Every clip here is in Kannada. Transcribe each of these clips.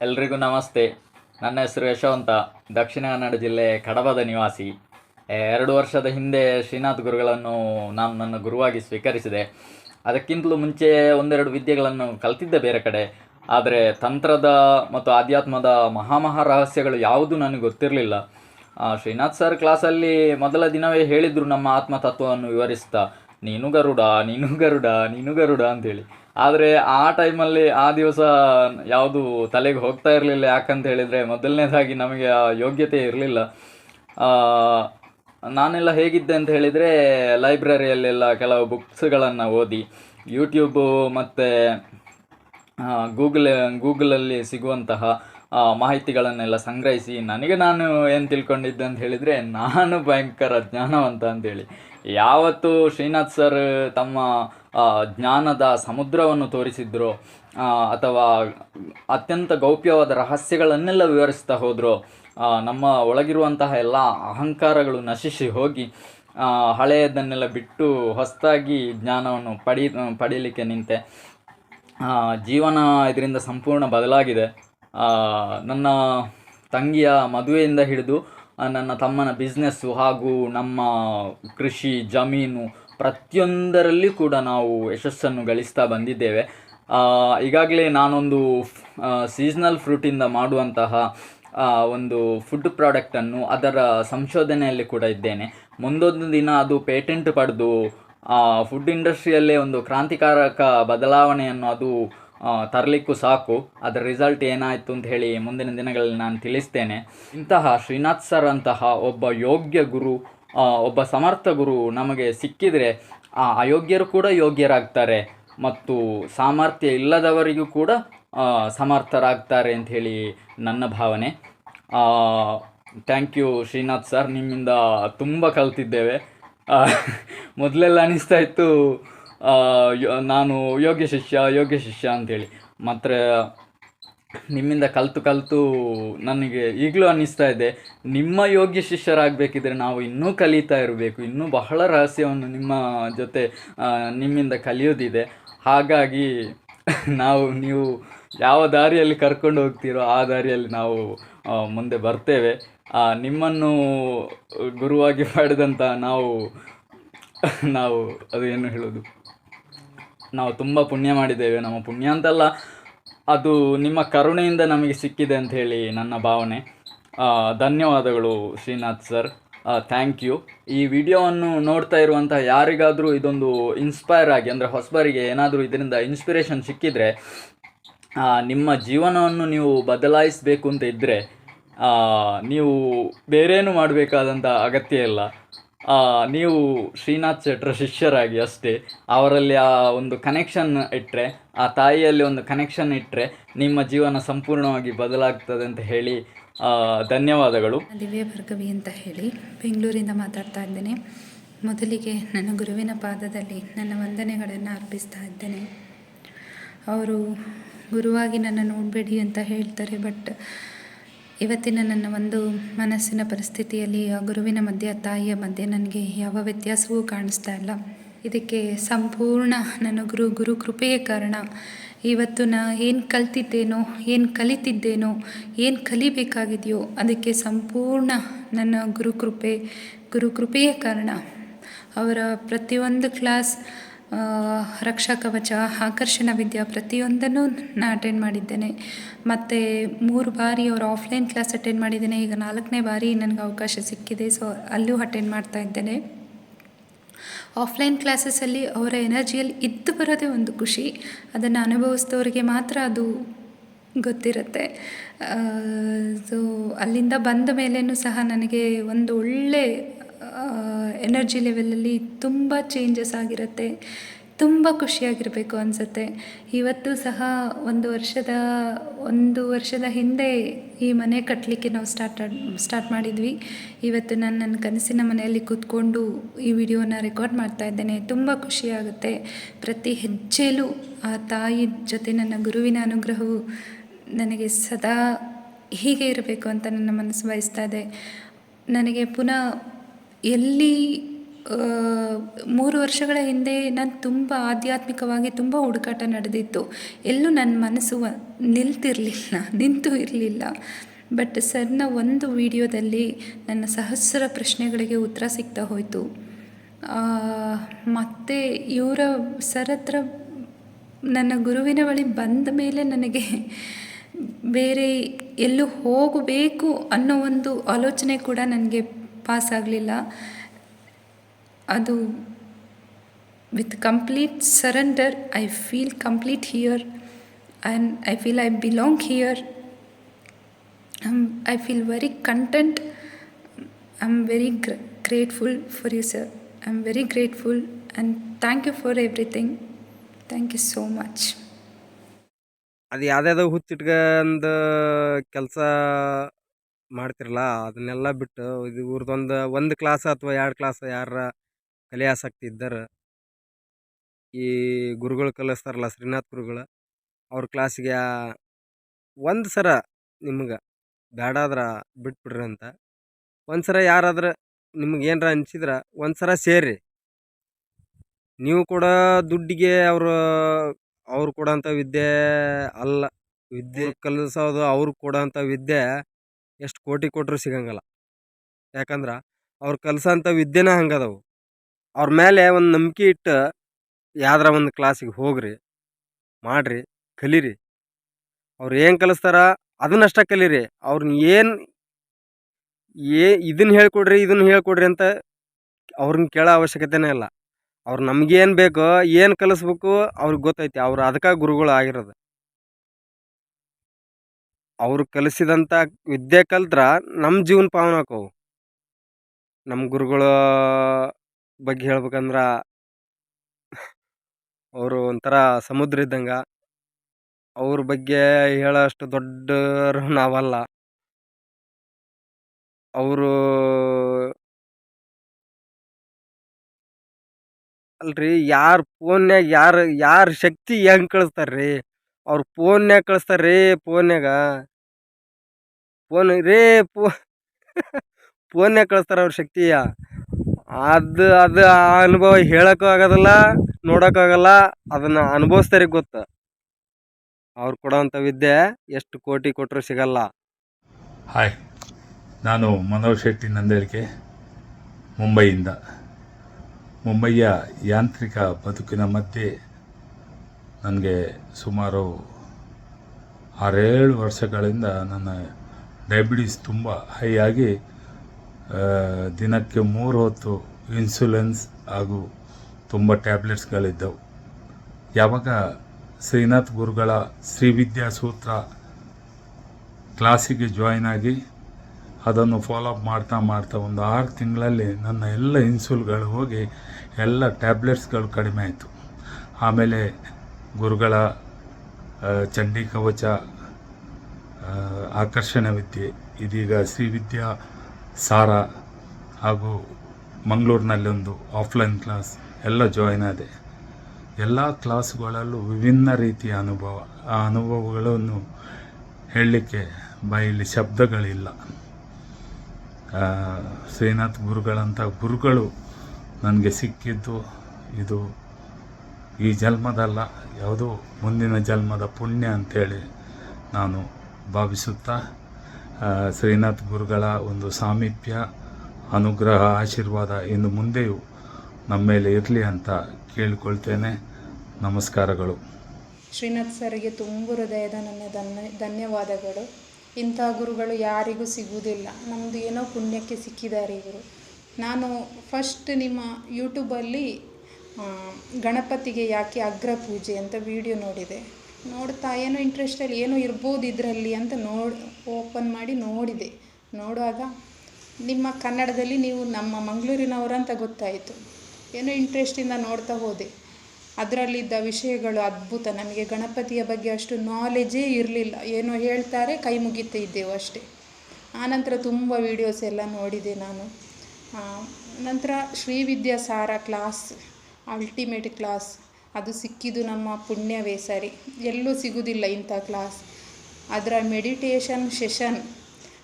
ಎಲ್ರಿಗೂ ನಮಸ್ತೆ. ನನ್ನ ಹೆಸರು ಯಶವಂತ. ದಕ್ಷಿಣ ಕನ್ನಡ ಜಿಲ್ಲೆ ಕಡಬದ ನಿವಾಸಿ. ಎರಡು ವರ್ಷದ ಹಿಂದೆ ಶ್ರೀನಾಥ್ ಗುರುಗಳನ್ನು ನಾನು ನನ್ನ ಗುರುವಾಗಿ ಸ್ವೀಕರಿಸಿದೆ. ಅದಕ್ಕಿಂತಲೂ ಮುಂಚೆ ಒಂದೆರಡು ವಿದ್ಯೆಗಳನ್ನು ಕಲ್ತಿದ್ದೆ ಬೇರೆ ಕಡೆ. ಆದರೆ ತಂತ್ರದ ಮತ್ತು ಆಧ್ಯಾತ್ಮದ ಮಹಾಮಹಾ ರಹಸ್ಯಗಳು ಯಾವುದು ನನಗೆ ಗೊತ್ತಿರಲಿಲ್ಲ. ಶ್ರೀನಾಥ್ ಸರ್ ಕ್ಲಾಸಲ್ಲಿ ಮೊದಲ ದಿನವೇ ಹೇಳಿದ್ರು ನಮ್ಮ ಆತ್ಮತತ್ವವನ್ನು ವಿವರಿಸ್ತಾ. ನೀನು ಗರುಡ ನೀನು ಗರುಡ ನೀನು ಗರುಡ ಅಂತೇಳಿ ಆದರೆ ಆ ಟೈಮಲ್ಲಿ ಆ ದಿವಸ ಯಾವುದು ತಲೆಗೆ ಹೋಗ್ತಾ ಇರಲಿಲ್ಲ. ಯಾಕಂತ ಹೇಳಿದರೆ ಮೊದಲನೇದಾಗಿ ನಮಗೆ ಆ ಯೋಗ್ಯತೆ ಇರಲಿಲ್ಲ. ನಾನೆಲ್ಲ ಹೇಗಿದ್ದೆ ಅಂತ ಹೇಳಿದರೆ ಲೈಬ್ರರಿಯಲ್ಲೆಲ್ಲ ಕೆಲವು ಬುಕ್ಸ್ಗಳನ್ನು ಓದಿ, ಯೂಟ್ಯೂಬು ಮತ್ತು ಗೂಗಲ್, ಗೂಗಲಲ್ಲಿ ಸಿಗುವಂತಹ ಮಾಹಿತಿಗಳನ್ನೆಲ್ಲ ಸಂಗ್ರಹಿಸಿ, ನನಗೆ ನಾನು ಏನು ತಿಳ್ಕೊಂಡಿದ್ದೆ ಅಂತ ಹೇಳಿದರೆ ನಾನು ಭಯಂಕರ ಜ್ಞಾನವಂತ ಅಂತೇಳಿ ಯಾವತ್ತು ಶ್ರೀನಾಥ್ ಸರ್ ತಮ್ಮ ಜ್ಞಾನದ ಸಮುದ್ರವನ್ನು ತೋರಿಸಿದ್ರೋ ಅಥವಾ ಅತ್ಯಂತ ಗೌಪ್ಯವಾದ ರಹಸ್ಯಗಳನ್ನೆಲ್ಲ ವಿವರಿಸ್ತಾ ಹೋದರು. ನಮ್ಮ ಒಳಗಿರುವಂತಹ ಎಲ್ಲ ಅಹಂಕಾರಗಳು ನಶಿಸಿ ಹೋಗಿ ಹಳೆಯದನ್ನೆಲ್ಲ ಬಿಟ್ಟು ಹೊಸದಾಗಿ ಜ್ಞಾನವನ್ನು ಪಡಿ, ಪಡೀಲಿಕ್ಕೆ ನಿಂತೆ. ಜೀವನ ಇದರಿಂದ ಸಂಪೂರ್ಣ ಬದಲಾಗಿದೆ. ನನ್ನ ತಂಗಿಯ ಮದುವೆಯಿಂದ ಹಿಡಿದು ನನ್ನ ತಮ್ಮನ ಬಿಸ್ನೆಸ್ಸು ಹಾಗೂ ನಮ್ಮ ಕೃಷಿ ಜಮೀನು ಪ್ರತಿಯೊಂದರಲ್ಲಿ ಕೂಡ ನಾವು ಯಶಸ್ಸನ್ನು ಗಳಿಸ್ತಾ ಬಂದಿದ್ದೇವೆ. ಈಗಾಗಲೇ ನಾನೊಂದು ಸೀಸ್ನಲ್ ಫ್ರೂಟಿಂದ ಮಾಡುವಂತಹ ಒಂದು ಫುಡ್ ಪ್ರಾಡಕ್ಟನ್ನು ಅದರ ಸಂಶೋಧನೆಯಲ್ಲಿ ಕೂಡ ಇದ್ದೇನೆ. ಮುಂದೊಂದು ದಿನ ಅದು ಪೇಟೆಂಟ್ ಪಡೆದು ಫುಡ್ ಇಂಡಸ್ಟ್ರಿಯಲ್ಲೇ ಒಂದು ಕ್ರಾಂತಿಕಾರಕ ಬದಲಾವಣೆಯನ್ನು ಅದು ತರಲಿಕ್ಕೂ ಸಾಕು. ಅದರ ರಿಸಲ್ಟ್ ಏನಾಯಿತು ಅಂತ ಹೇಳಿ ಮುಂದಿನ ದಿನಗಳಲ್ಲಿ ನಾನು ತಿಳಿಸ್ತೇನೆ. ಇಂತಹ ಶ್ರೀನಾಥ್ ಸರ್ ಅಂತಹ ಒಬ್ಬ ಯೋಗ್ಯ ಗುರು ಒಬ್ಬ ಸಮರ್ಥ ಗುರು ನಮಗೆ ಸಿಕ್ಕಿದರೆ ಆ ಅಯೋಗ್ಯರು ಕೂಡ ಯೋಗ್ಯರಾಗ್ತಾರೆ ಮತ್ತು ಸಾಮರ್ಥ್ಯ ಇಲ್ಲದವರಿಗೂ ಕೂಡ ಸಮರ್ಥರಾಗ್ತಾರೆ ಅಂತ ಹೇಳಿ ನನ್ನ ಭಾವನೆ. ಥ್ಯಾಂಕ್ ಯು ಶ್ರೀನಾಥ್ ಸರ್ ನಿಮ್ಮಿಂದ ತುಂಬ ಕಲ್ತಿದ್ದೇವೆ. ಮೊದಲೆಲ್ಲ ಅನಿಸ್ತಾ ಇತ್ತು ನಾನು ಯೋಗ್ಯ ಶಿಷ್ಯ ಯೋಗ್ಯ ಶಿಷ್ಯ ಅಂತೇಳಿ. ಮಾತ್ರ ನಿಮ್ಮಿಂದ ಕಲಿತು ಕಲಿತು ನನಗೆ ಈಗಲೂ ಅನ್ನಿಸ್ತಾ ಇದೆ. ನಿಮ್ಮ ಯೋಗ್ಯ ಶಿಷ್ಯರಾಗಬೇಕಿದ್ರೆ ನಾವು ಇನ್ನೂ ಕಲಿತಾ ಇರಬೇಕು. ಇನ್ನೂ ಬಹಳ ರಹಸ್ಯವನ್ನು ನಿಮ್ಮ ಜೊತೆ ನಿಮ್ಮಿಂದ ಕಲಿಯೋದಿದೆ. ಹಾಗಾಗಿ ನಾವು, ನೀವು ಯಾವ ದಾರಿಯಲ್ಲಿ ಕರ್ಕೊಂಡು ಹೋಗ್ತೀರೋ ಆ ದಾರಿಯಲ್ಲಿ ನಾವು ಮುಂದೆ ಬರ್ತೇವೆ. ನಿಮ್ಮನ್ನು ಗುರುವಾಗಿ ಮಾಡಿದಂಥ ನಾವು ನಾವು ಅದು ಏನು ಹೇಳೋದು? ನಾವು ತುಂಬ ಪುಣ್ಯ ಮಾಡಿದ್ದೇವೆ. ನಮ್ಮ ಪುಣ್ಯ ಅಂತಲ್ಲ, ಅದು ನಿಮ್ಮ ಕರುಣೆಯಿಂದ ನಮಗೆ ಸಿಕ್ಕಿದೆ ಅಂತ ಹೇಳಿ ನನ್ನ ಭಾವನೆ. ಧನ್ಯವಾದಗಳು ಶ್ರೀನಾಥ್ ಸರ್. ಥ್ಯಾಂಕ್ ಯು ಈ ವಿಡಿಯೋವನ್ನು ನೋಡ್ತಾ ಇರುವಂಥ ಯಾರಿಗಾದರೂ ಇದೊಂದು ಇನ್ಸ್ಪೈರ್ ಆಗಿ, ಅಂದರೆ ಹೊಸಬರಿಗೆ ಏನಾದರೂ ಇದರಿಂದ ಇನ್ಸ್ಪಿರೇಷನ್ ಸಿಕ್ಕಿದರೆ ನಿಮ್ಮ ಜೀವನವನ್ನು ನೀವು ಬದಲಾಯಿಸಬೇಕು ಅಂತ ಇದ್ದರೆ ನೀವು ಬೇರೇನು ಮಾಡಬೇಕಾದಂಥ ಅಗತ್ಯ ಇಲ್ಲ. ನೀವು ಶ್ರೀನಾಥ್ ಶೆಟ್ರ ಶಿಷ್ಯರಾಗಿ ಅಷ್ಟೇ, ಅವರಲ್ಲಿ ಆ ಒಂದು ಕನೆಕ್ಷನ್ ಇಟ್ಟರೆ ಆ ತಾಯಿಯಲ್ಲಿ ಒಂದು ಕನೆಕ್ಷನ್ ಇಟ್ಟರೆ ನಿಮ್ಮ ಜೀವನ ಸಂಪೂರ್ಣವಾಗಿ ಬದಲಾಗ್ತದೆ ಅಂತ ಹೇಳಿ ಧನ್ಯವಾದಗಳು. ದಿವ್ಯ ಭರ್ಗವಿ ಅಂತ ಹೇಳಿ ಬೆಂಗಳೂರಿಂದ ಮಾತಾಡ್ತಾ ಇದ್ದೇನೆ. ಮೊದಲಿಗೆ ನನ್ನ ಗುರುವಿನ ಪಾದದಲ್ಲಿ ನನ್ನ ವಂದನೆಗಳನ್ನು ಅರ್ಪಿಸ್ತಾ ಇದ್ದೇನೆ. ಅವರು ಗುರುವಾಗಿ ನನ್ನ ನೋಡಬೇಡಿ ಅಂತ ಹೇಳ್ತಾರೆ, ಬಟ್ ಇವತ್ತಿನ ನನ್ನ ಒಂದು ಮನಸ್ಸಿನ ಪರಿಸ್ಥಿತಿಯಲ್ಲಿ ಆ ಗುರುವಿನ ಮಧ್ಯೆ ತಾಯಿಯ ಮಧ್ಯೆ ನನಗೆ ಯಾವ ವ್ಯತ್ಯಾಸವೂ ಕಾಣಿಸ್ತಾ ಇಲ್ಲ. ಇದಕ್ಕೆ ಸಂಪೂರ್ಣ ನನ್ನ ಗುರು ಗುರು ಕೃಪೆಯೇ ಕಾರಣ. ಇವತ್ತು ನಾ ಏನು ಕಲ್ತಿದ್ದೇನೋ, ಏನು ಕಲಿತಿದ್ದೇನೋ, ಏನು ಕಲಿಬೇಕಾಗಿದೆಯೋ, ಅದಕ್ಕೆ ಸಂಪೂರ್ಣ ನನ್ನ ಗುರುಕೃಪೆ ಗುರುಕೃಪೆಯೇ ಗುರು ಕೃಪೆಯೇ ಕಾರಣ. ಅವರ ಪ್ರತಿಯೊಂದು ಕ್ಲಾಸ್ ರಕ್ಷಾ ಕವಚ, ಆಕರ್ಷಣ ವಿದ್ಯಾ ಪ್ರತಿಯೊಂದನ್ನು ನಾನು ಅಟೆಂಡ್ ಮಾಡಿದ್ದೇನೆ. ಮತ್ತು ಮೂರು ಬಾರಿ ಅವರು ಆಫ್ಲೈನ್ ಕ್ಲಾಸ್ ಅಟೆಂಡ್ ಮಾಡಿದ್ದೇನೆ. ಈಗ ನಾಲ್ಕನೇ ಬಾರಿ ನನಗೆ ಅವಕಾಶ ಸಿಕ್ಕಿದೆ. ಸೊ ಅಲ್ಲೂ ಅಟೆಂಡ್ ಮಾಡ್ತಾ ಇದ್ದೇನೆ. ಆಫ್ಲೈನ್ ಕ್ಲಾಸಸಲ್ಲಿ ಅವರ ಎನರ್ಜಿಯಲ್ಲಿ ಇದ್ದು ಬರೋದೇ ಒಂದು ಖುಷಿ. ಅದನ್ನು ಅನುಭವಿಸಿದವರಿಗೆ ಮಾತ್ರ ಅದು ಗೊತ್ತಿರುತ್ತೆ. ಸೊ ಅಲ್ಲಿಂದ ಬಂದ ಮೇಲೇನೂ ಸಹ ನನಗೆ ಒಂದು ಒಳ್ಳೆ ಎನರ್ಜಿ ಲೆವೆಲಲ್ಲಿ ತುಂಬ ಚೇಂಜಸ್ ಆಗಿರುತ್ತೆ, ತುಂಬ ಖುಷಿಯಾಗಿರಬೇಕು ಅನಿಸುತ್ತೆ. ಇವತ್ತು ಸಹ ಒಂದು ವರ್ಷದ ಒಂದು ವರ್ಷದ ಹಿಂದೆ ಈ ಮನೆ ಕಟ್ಟಲಿಕ್ಕೆ ನಾವು ಸ್ಟಾರ್ಟ್ ಸ್ಟಾರ್ಟ್ ಮಾಡಿದ್ವಿ. ಇವತ್ತು ನಾನು ನನ್ನ ಕನಸಿನ ಮನೆಯಲ್ಲಿ ಕೂತ್ಕೊಂಡು ಈ ವಿಡಿಯೋನ ರೆಕಾರ್ಡ್ ಮಾಡ್ತಾ ಇದ್ದೇನೆ. ತುಂಬ ಖುಷಿಯಾಗುತ್ತೆ. ಪ್ರತಿ ಹೆಜ್ಜೆಲೂ ಆ ತಾಯಿ ಜೊತೆ ನನ್ನ ಗುರುವಿನ ಅನುಗ್ರಹವು ನನಗೆ ಸದಾ ಹೀಗೆ ಇರಬೇಕು ಅಂತ ನನ್ನ ಮನಸ್ಸು ಬಯಸ್ತಾ ಇದೆ. ನನಗೆ ಪುನಃ ಎಲ್ಲಿ ಮೂರು ವರ್ಷಗಳ ಹಿಂದೆ ನಾನು ತುಂಬ ಆಧ್ಯಾತ್ಮಿಕವಾಗಿ ತುಂಬ ಹುಡುಕಾಟ ನಡೆದಿತ್ತು. ಎಲ್ಲೂ ನನ್ನ ಮನಸ್ಸು ನಿಲ್ತಿರಲಿಲ್ಲ, ನಿಂತು ಇರಲಿಲ್ಲ. ಬಟ್ ಸರ್ನ ಒಂದು ವಿಡಿಯೋದಲ್ಲಿ ನನ್ನ ಸಹಸ್ರ ಪ್ರಶ್ನೆಗಳಿಗೆ ಉತ್ತರ ಸಿಗ್ತಾ ಹೋಯಿತು. ಮತ್ತು ಇವರ ಸರ್ ಹತ್ರ ನನ್ನ ಗುರುವಿನ ಬಳಿ ಬಂದ ಮೇಲೆ ನನಗೆ ಬೇರೆ ಎಲ್ಲೂ ಹೋಗಬೇಕು ಅನ್ನೋ ಒಂದು ಆಲೋಚನೆ ಕೂಡ ನನಗೆ ಪಾಸ್ ಆಗಲಿಲ್ಲ ಅದು with complete surrender I feel complete here and I feel I belong here I feel very content I am very gra grateful for you sir I am very grateful and thank you for everything thank you so much ಅದು ಯಾವ್ದ್ಯಾವ್ದೋ ಹುಚ್ಚಿಟ್ಕಂದು ಕೆಲಸ ಮಾಡ್ತಿರಲ್ಲ ಅದನ್ನೆಲ್ಲ ಬಿಟ್ಟು ಇದು ಇವ್ರದ್ದೊಂದು ಒಂದು ಕ್ಲಾಸ್ ಅಥವಾ ಎರಡು ಕ್ಲಾಸ್ ಯಾರ ಕಲೆ ಆಸಕ್ತಿ ಇದ್ದಾರೆ ಈ ಗುರುಗಳು ಕಲಿಸ್ತಾರಲ್ಲ ಶ್ರೀನಾಥ್ ಗುರುಗಳು ಅವ್ರ ಕ್ಲಾಸಿಗೆ ಒಂದು ಸರ ನಿಮ್ಗೆ ಬೇಡಾದ್ರೆ ಬಿಟ್ಬಿಡ್ರಿ ಅಂತ ಒಂದು ಸರ ಯಾರಾದ್ರೆ ನಿಮ್ಗೆ ಏನಾರ ಅನ್ಸಿದ್ರೆ ಒಂದು ಸರ ಸೇರಿ. ನೀವು ಕೂಡ ದುಡ್ಡಿಗೆ ಅವರು ಅವ್ರು ಕೊಡೋಂಥ ವಿದ್ಯೆ ಅಲ್ಲ ವಿದ್ಯೆ ಕಲಿಸೋದು ಅವ್ರು ಕೊಡೋಂಥ ವಿದ್ಯೆ ಎಷ್ಟು ಕೋಟಿ ಕೊಟ್ಟರು ಸಿಗಂಗಿಲ್ಲ. ಯಾಕಂದ್ರೆ ಅವ್ರು ಕಲಿಸೋಂಥ ವಿದ್ಯೆನೇ ಹಂಗದವು. ಅವ್ರ ಮೇಲೆ ಒಂದು ನಂಬಿಕೆ ಇಟ್ಟು ಯಾವ್ದಾರ ಒಂದು ಕ್ಲಾಸಿಗೆ ಹೋಗ್ರಿ, ಮಾಡಿರಿ, ಕಲೀರಿ. ಅವ್ರು ಏನು ಕಲಿಸ್ತಾರ ಅದನ್ನಷ್ಟ ಕಲೀರಿ. ಅವ್ರನ್ನ ಏನು ಏ ಇದನ್ನು ಹೇಳ್ಕೊಡ್ರಿ ಇದನ್ನು ಹೇಳ್ಕೊಡ್ರಿ ಅಂತ ಅವ್ರನ್ನ ಕೇಳೋ ಅವಶ್ಯಕತೆನೇ ಇಲ್ಲ. ಅವ್ರು ನಮಗೇನು ಬೇಕೋ, ಏನು ಕಲಿಸ್ಬೇಕು ಅವ್ರಿಗೆ ಗೊತ್ತೈತಿ. ಅವ್ರು ಅದಕ್ಕೆ ಗುರುಗಳು ಆಗಿರೋದು ಅವ್ರು ಕಲಿಸಿದಂಥ ವಿದ್ಯೆ ಕಲ್ತ್ರ ನಮ್ಮ ಜೀವನ ಪಾವನ ನಮ್ಮ ಗುರುಗಳ ಬಗ್ಗೆ ಹೇಳ್ಬೇಕಂದ್ರೆ ಅವರು ಒಂಥರ ಸಮುದ್ರ ಇದ್ದಂಗೆ. ಅವ್ರ ಬಗ್ಗೆ ಹೇಳೋಷ್ಟು ದೊಡ್ಡರು ನಾವಲ್ಲ. ಅವರು ಅಲ್ರಿ ಯಾರು ಫೋನ್ಯಾಗ ಯಾರು, ಯಾರ ಶಕ್ತಿ ಹೆಂಗೆ ಕಳಿಸ್ತಾರ್ರಿ? ಅವ್ರು ಪೋನ್ನಾಗ ಕಳಿಸ್ತಾರೆ ರೇ ಫೋನ್ಯಾಗ ಫೋನ್ ರೇ ಪೋ ಫೋನ್ಯಾಗ ಕಳಿಸ್ತಾರೆ ಅವ್ರ ಶಕ್ತಿಯ ಅದು ಅದು ಆ ಅನುಭವ ಹೇಳೋಕ್ಕೂ ಆಗೋದಿಲ್ಲ ನೋಡೋಕ್ಕಾಗಲ್ಲ ಅದನ್ನು ಅನುಭವಿಸ್ತಾರೆ ಗೊತ್ತು. ಅವ್ರು ಕೊಡೋವಂಥ ವಿದ್ಯೆ ಎಷ್ಟು ಕೋಟಿ ಕೊಟ್ಟರು ಸಿಗಲ್ಲ. ಹಾಯ್, ನಾನು ಮನೋಜ್ ಶೆಟ್ಟಿ ನಂದೇಳಿಕೆ, ಮುಂಬೈಯಿಂದ. ಮುಂಬೈಯ ಯಾಂತ್ರಿಕ ಬದುಕಿನ ಮಧ್ಯೆ ನನಗೆ ಸುಮಾರು ಆರೇಳು ವರ್ಷಗಳಿಂದ ನನ್ನ ಡಯಾಬಿಟೀಸ್ ತುಂಬ ಹೈ ಆಗಿ ದಿನಕ್ಕೆ ಮೂರು ಹೊತ್ತು ಇನ್ಸುಲೆನ್ಸ್ ಹಾಗೂ ತುಂಬ ಟ್ಯಾಬ್ಲೆಟ್ಸ್ಗಳಿದ್ದವು ಯಾವಾಗ ಶ್ರೀನಾಥ್ ಗುರುಗಳ ಶ್ರೀವಿದ್ಯಾ ಸೂತ್ರ ಕ್ಲಾಸಿಗೆ ಜಾಯ್ನ್ ಆಗಿ ಅದನ್ನು ಫಾಲೋ ಅಪ್ ಮಾಡ್ತಾ ಮಾಡ್ತಾ ಒಂದು ಆರು ತಿಂಗಳಲ್ಲಿ ನನ್ನ ಎಲ್ಲ ಇನ್ಸುಲ್ಗಳು ಹೋಗಿ ಎಲ್ಲ ಟ್ಯಾಬ್ಲೆಟ್ಸ್ಗಳು ಕಡಿಮೆ ಆಯಿತು. ಆಮೇಲೆ ಗುರುಗಳ ಚಂಡಿ ಕವಚ ಆಕರ್ಷಣ ವಿದ್ಯೆ. ಇದೀಗ ಶ್ರೀವಿದ್ಯಾ ಸಾರ ಹಾಗೂ ಮಂಗಳೂರಿನಲ್ಲೊಂದು ಆಫ್ಲೈನ್ ಕ್ಲಾಸ್ ಎಲ್ಲ ಜಾಯಿನ್ ಆದೆ. ಎಲ್ಲ ಕ್ಲಾಸ್ಗಳಲ್ಲೂ ವಿಭಿನ್ನ ರೀತಿಯ ಅನುಭವ, ಆ ಅನುಭವಗಳನ್ನು ಹೇಳಲಿಕ್ಕೆ ಬಾಯಲ್ಲಿ ಶಬ್ದಗಳಿಲ್ಲ. ಶ್ರೀನಾಥ್ ಗುರುಗಳಂಥ ಗುರುಗಳು ನನಗೆ ಸಿಕ್ಕಿದ್ದು ಇದು ಈ ಜನ್ಮದಲ್ಲ, ಯಾವುದೋ ಮುಂದಿನ ಜನ್ಮದ ಪುಣ್ಯ ಅಂತೇಳಿ ನಾನು ಭಾವಿಸುತ್ತಾ ಶ್ರೀನಾಥ್ ಗುರುಗಳ ಒಂದು ಸಾಮೀಪ್ಯ, ಅನುಗ್ರಹ, ಆಶೀರ್ವಾದ ಇನ್ನು ಮುಂದೆಯೂ ನಮ್ಮ ಮೇಲೆ ಇರಲಿ ಅಂತ ಕೇಳಿಕೊಳ್ತೇನೆ. ನಮಸ್ಕಾರಗಳು. ಶ್ರೀನಾಥ್ ಸರ್ಗೆ ತುಂಬ ಹೃದಯದ ನನ್ನ ಧನ್ಯ, ಧನ್ಯವಾದಗಳು. ಇಂಥ ಗುರುಗಳು ಯಾರಿಗೂ ಸಿಗುವುದಿಲ್ಲ. ನಮ್ಮದು ಏನೋ ಪುಣ್ಯಕ್ಕೆ ಸಿಕ್ಕಿದ್ದಾರೆ ಇವರು. ನಾನು ಫಸ್ಟ್ ನಿಮ್ಮ ಯೂಟ್ಯೂಬಲ್ಲಿ ಗಣಪತಿಗೆ ಯಾಕೆ ಅಗ್ರ ಪೂಜೆ ಅಂತ ವಿಡಿಯೋ ನೋಡಿದೆ. ನೋಡ್ತಾ ಏನೋ ಇಂಟ್ರೆಸ್ಟಲ್ಲಿ ಏನೋ ಇರ್ಬೋದು ಇದರಲ್ಲಿ ಅಂತ ನೋಡಿ ಓಪನ್ ಮಾಡಿ ನೋಡಿದೆ. ನೋಡುವಾಗ ನಿಮ್ಮ ಕನ್ನಡದಲ್ಲಿ ನೀವು ನಮ್ಮ ಮಂಗಳೂರಿನವರಂತ ಗೊತ್ತಾಯಿತು. ಏನೋ ಇಂಟ್ರೆಸ್ಟಿಂದ ನೋಡ್ತಾ ಹೋದೆ. ಅದರಲ್ಲಿದ್ದ ವಿಷಯಗಳು ಅದ್ಭುತ. ನಮಗೆ ಗಣಪತಿಯ ಬಗ್ಗೆ ಅಷ್ಟು ನಾಲೆಜೇ ಇರಲಿಲ್ಲ. ಏನೋ ಹೇಳ್ತಾರೆ, ಕೈ ಮುಗಿತಾ ಇದ್ದೆವು ಅಷ್ಟೇ. ಆನಂತರ ತುಂಬ ವೀಡಿಯೋಸ್ ಎಲ್ಲ ನೋಡಿದೆ ನಾನು. ನಂತರ ಶ್ರೀವಿದ್ಯಾ ಸಾರ ಕ್ಲಾಸ್ ಅಲ್ಟಿಮೇಟ್ ಕ್ಲಾಸ್ ಅದು ಸಿಕ್ಕಿದ್ದು ನಮ್ಮ ಪುಣ್ಯವೇ ಸರಿ. ಎಲ್ಲೂ ಸಿಗುವುದಿಲ್ಲ ಇಂಥ ಕ್ಲಾಸ್ ಅದರ ಮೆಡಿಟೇಷನ್ ಸೆಷನ್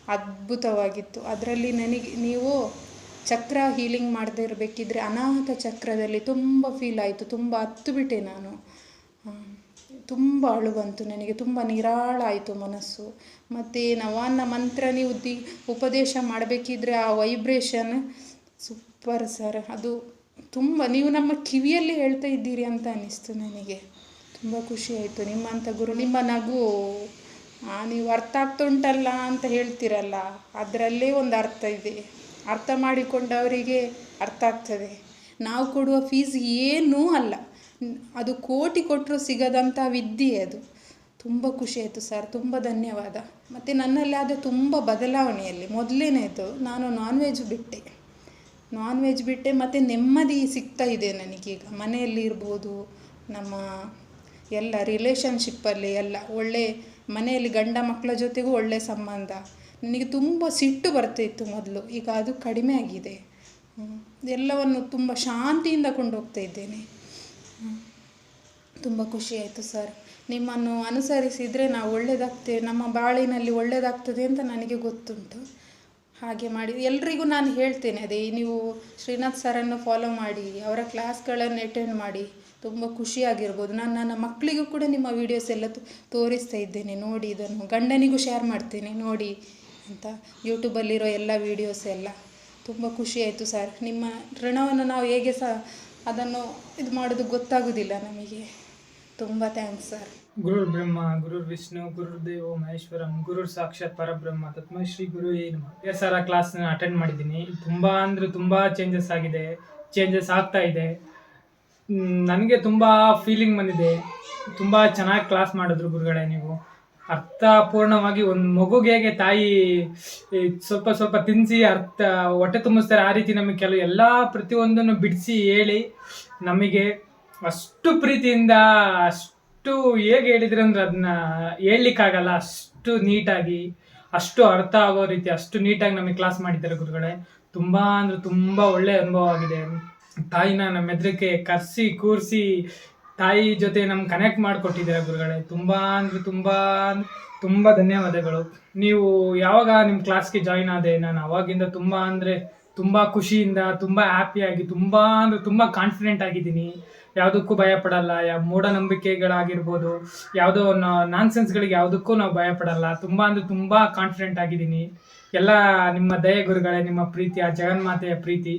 ಅದ್ಭುತವಾಗಿತ್ತು. ಅದರಲ್ಲಿ ನನಗೆ, ನೀವು ಚಕ್ರ ಹೀಲಿಂಗ್ ಮಾಡದೇ ಇರಬೇಕಿದ್ರೆ ಅನಾಹುತ ಚಕ್ರದಲ್ಲಿ ತುಂಬ ಫೀಲ್ ಆಯಿತು. ತುಂಬ ಹತ್ತು ಬಿಟ್ಟೆ ನಾನು. ತುಂಬ ಅಳು ಬಂತು ನನಗೆ. ತುಂಬ ನಿರಾಳ ಆಯಿತು ಮನಸ್ಸು. ಮತ್ತು ನವಾನ್ನ ಮಂತ್ರ ನೀವು ದಿ ಉಪದೇಶ ಮಾಡಬೇಕಿದ್ರೆ ಆ ವೈಬ್ರೇಷನ್ ಸೂಪರ್ ಸರ್ ಅದು ತುಂಬ ನೀವು ನಮ್ಮ ಕಿವಿಯಲ್ಲಿ ಹೇಳ್ತಾ ಇದ್ದೀರಿ ಅಂತ ಅನ್ನಿಸ್ತು ನನಗೆ. ತುಂಬ ಖುಷಿ ಆಯಿತು. ನಿಮ್ಮಂಥ ಗುರು, ನಿಮ್ಮ ನಗು ನೀವು ಅರ್ಥ ಆಗ್ತಾ ಉಂಟಲ್ಲ ಅಂತ ಹೇಳ್ತೀರಲ್ಲ, ಅದರಲ್ಲೇ ಒಂದು ಅರ್ಥ ಇದೆ. ಅರ್ಥ ಮಾಡಿಕೊಂಡವರಿಗೆ ಅರ್ಥ ಆಗ್ತದೆ. ನಾವು ಕೊಡುವ ಫೀಸ್ ಏನೂ ಅಲ್ಲ. ಅದು ಕೋಟಿ ಕೊಟ್ಟರು ಸಿಗದಂಥ ವಿದ್ಯೆ ಅದು. ತುಂಬ ಖುಷಿ ಆಯಿತು ಸರ್. ತುಂಬ ಧನ್ಯವಾದ. ಮತ್ತು ನನ್ನಲ್ಲಿ ಆದ ತುಂಬ ಬದಲಾವಣೆಯಲ್ಲಿ. ಮೊದಲೇನೇದು, ನಾನು ನಾನ್ ವೆಜ್ ಬಿಟ್ಟೆ. ನಾನ್ ವೆಜ್ ಬಿಟ್ಟೆ ಮತ್ತು ನೆಮ್ಮದಿ ಸಿಗ್ತಾ ಇದೆ ನನಗೀಗ. ಮನೆಯಲ್ಲಿ ಇರ್ಬೋದು, ನಮ್ಮ ಎಲ್ಲ ರಿಲೇಷನ್ಶಿಪ್ಪಲ್ಲಿ ಎಲ್ಲ ಒಳ್ಳೆ ಮನೆಯಲ್ಲಿ ಗಂಡ ಮಕ್ಕಳ ಜೊತೆಗೂ ಒಳ್ಳೆ ಸಂಬಂಧ. ನನಗೆ ತುಂಬ ಸಿಟ್ಟು ಬರ್ತಾಯಿತ್ತು ಮೊದಲು, ಈಗ ಅದು ಕಡಿಮೆ ಆಗಿದೆ. ಎಲ್ಲವನ್ನು ತುಂಬ ಶಾಂತಿಯಿಂದ ಕೊಂಡೋಗ್ತಾ ಇದ್ದೇನೆ. ತುಂಬ ಖುಷಿ ಆಯಿತು ಸರ್. ನಿಮ್ಮನ್ನು ಅನುಸರಿಸಿದರೆ ನಾವು ಒಳ್ಳೆಯದಾಗ್ತೇವೆ ನಮ್ಮ ಬಾಳಿನಲ್ಲಿ ಒಳ್ಳೆಯದಾಗ್ತದೆ ಅಂತ ನನಗೆ ಗೊತ್ತುಂಟು. ಹಾಗೆ ಮಾಡಿ, ಎಲ್ರಿಗೂ ನಾನು ಹೇಳ್ತೇನೆ, ಅದೇ ನೀವು ಶ್ರೀನಾಥ್ ಸರನ್ನು ಫಾಲೋ ಮಾಡಿ, ಅವರ ಕ್ಲಾಸ್ಗಳನ್ನು ಅಟೆಂಡ್ ಮಾಡಿ, ತುಂಬ ಖುಷಿಯಾಗಿರ್ಬೋದು. ನಾನು ನನ್ನ ಮಕ್ಕಳಿಗೂ ಕೂಡ ನಿಮ್ಮ ವೀಡಿಯೋಸ್ ಎಲ್ಲ ತೋರಿಸ್ತಾ ಇದ್ದೇನೆ, ನೋಡಿ ಇದನ್ನು, ಗಂಡನಿಗೂ ಶೇರ್ ಮಾಡ್ತೇನೆ, ನೋಡಿ ಅಂತ. ಯೂಟ್ಯೂಬಲ್ಲಿರೋ ಎಲ್ಲ ವೀಡಿಯೋಸ್ ಎಲ್ಲ. ತುಂಬ ಖುಷಿಯಾಯಿತು ಸರ್ ನಿಮ್ಮ ಋಣವನ್ನು ನಾವು ಹೇಗೆ ಸಹ ಅದನ್ನು ಇದು ಮಾಡೋದು ಗೊತ್ತಾಗೋದಿಲ್ಲ ನಮಗೆ. ತುಂಬ ಥ್ಯಾಂಕ್ಸ್ ಸರ್ ಗುರುರ್ ಬ್ರಹ್ಮ, ಗುರುರ್ ವಿಷ್ಣು ಗುರುರ್ದೇವೋ ಮಹೇಶ್ವರಂ, ಗುರುರ್ ಸಾಕ್ಷಾತ್ ಪರಬ್ರಹ್ಮ, ತತ್ಮ ಶ್ರೀ ಗುರು ಏನು ಸರ ಕ್ಲಾಸ್ ಅಟೆಂಡ್ ಮಾಡಿದ್ದೀನಿ. ತುಂಬ ಅಂದರೆ ತುಂಬ ಚೇಂಜಸ್ ಆಗಿದೆ ಚೇಂಜಸ್ ಆಗ್ತಾ ಇದೆ. ನನಗೆ ತುಂಬ ಫೀಲಿಂಗ್ ಬಂದಿದೆ. ತುಂಬ ಚೆನ್ನಾಗಿ ಕ್ಲಾಸ್ ಮಾಡಿದ್ರು ಗುರುಗಳೇ ನೀವು. ಅರ್ಥಪೂರ್ಣವಾಗಿ ಒಂದು ಮಗುಗೆ ಹೇಗೆ ತಾಯಿ ಸ್ವಲ್ಪ ಸ್ವಲ್ಪ ತಿನ್ನಿಸಿ ಅರ್ಥ, ಹೊಟ್ಟೆ ತುಂಬಿಸ್ತಾರೆ ಆ ರೀತಿ ನಮಗೆ ಕೆಲವು ಎಲ್ಲ ಪ್ರತಿಯೊಂದನ್ನು ಬಿಡಿಸಿ ಹೇಳಿ ನಮಗೆ ಅಷ್ಟು ಪ್ರೀತಿಯಿಂದ, ಅಷ್ಟು ಹೇಗೆ ಹೇಳಿದ್ರೆ ಅಂದ್ರೆ ಅದನ್ನ ಹೇಳ್ಲಿಕ್ಕಾಗಲ್ಲ, ಅಷ್ಟು ನೀಟಾಗಿ, ಅಷ್ಟು ಅರ್ಥ ಆಗೋ ರೀತಿ, ಅಷ್ಟು ನೀಟಾಗಿ ನಮಗೆ ಕ್ಲಾಸ್ ಮಾಡಿದ್ದಾರೆ ಗುರುಗಳೇ. ತುಂಬಾ ಅಂದ್ರೆ ತುಂಬ ಒಳ್ಳೆ ಅನುಭವ ಆಗಿದೆ. ತಾಯಿನ ನಮ್ಮ ಎದುರಕ್ಕೆ ಕರೆಸಿ, ಕೂರಿಸಿ, ತಾಯಿ ಜೊತೆ ನಮ್ಗೆ ಕನೆಕ್ಟ್ ಮಾಡಿಕೊಟ್ಟಿದ್ದಾರೆ ಗುರುಗಳೇ. ತುಂಬಾ ಅಂದ್ರೆ ತುಂಬ ತುಂಬ ಧನ್ಯವಾದಗಳು. ನೀವು ಯಾವಾಗ ನಿಮ್ಮ ಕ್ಲಾಸ್ಗೆ ಜಾಯಿನ್ ಆದೆ? ನಾನು ಅವಾಗಿಂದ ತುಂಬ ಅಂದರೆ ತುಂಬ ಖುಷಿಯಿಂದ, ತುಂಬ ಹ್ಯಾಪಿಯಾಗಿ ತುಂಬಾ ಅಂದ್ರೆ ತುಂಬಾ ಕಾನ್ಫಿಡೆಂಟ್ ಆಗಿದ್ದೀನಿ. ಯಾವುದಕ್ಕೂ ಭಯ ಪಡಲ್ಲ ಯಾವ ಮೂಢನಂಬಿಕೆಗಳಾಗಿರ್ಬೋದು, ಯಾವುದೋ ನಾನ್ಸೆನ್ಸ್ಗಳಿಗೆ ಯಾವುದಕ್ಕೂ ನಾವು ಭಯ ಪಡಲ್ಲ ತುಂಬ ಅಂದರೆ ತುಂಬ ಕಾನ್ಫಿಡೆಂಟ್ ಆಗಿದ್ದೀನಿ. ಎಲ್ಲ ನಿಮ್ಮ ದಯೆ ಗುರುಗಳೇ, ನಿಮ್ಮ ಪ್ರೀತಿ ಆ ಜಗನ್ಮಾತೆಯ ಪ್ರೀತಿ.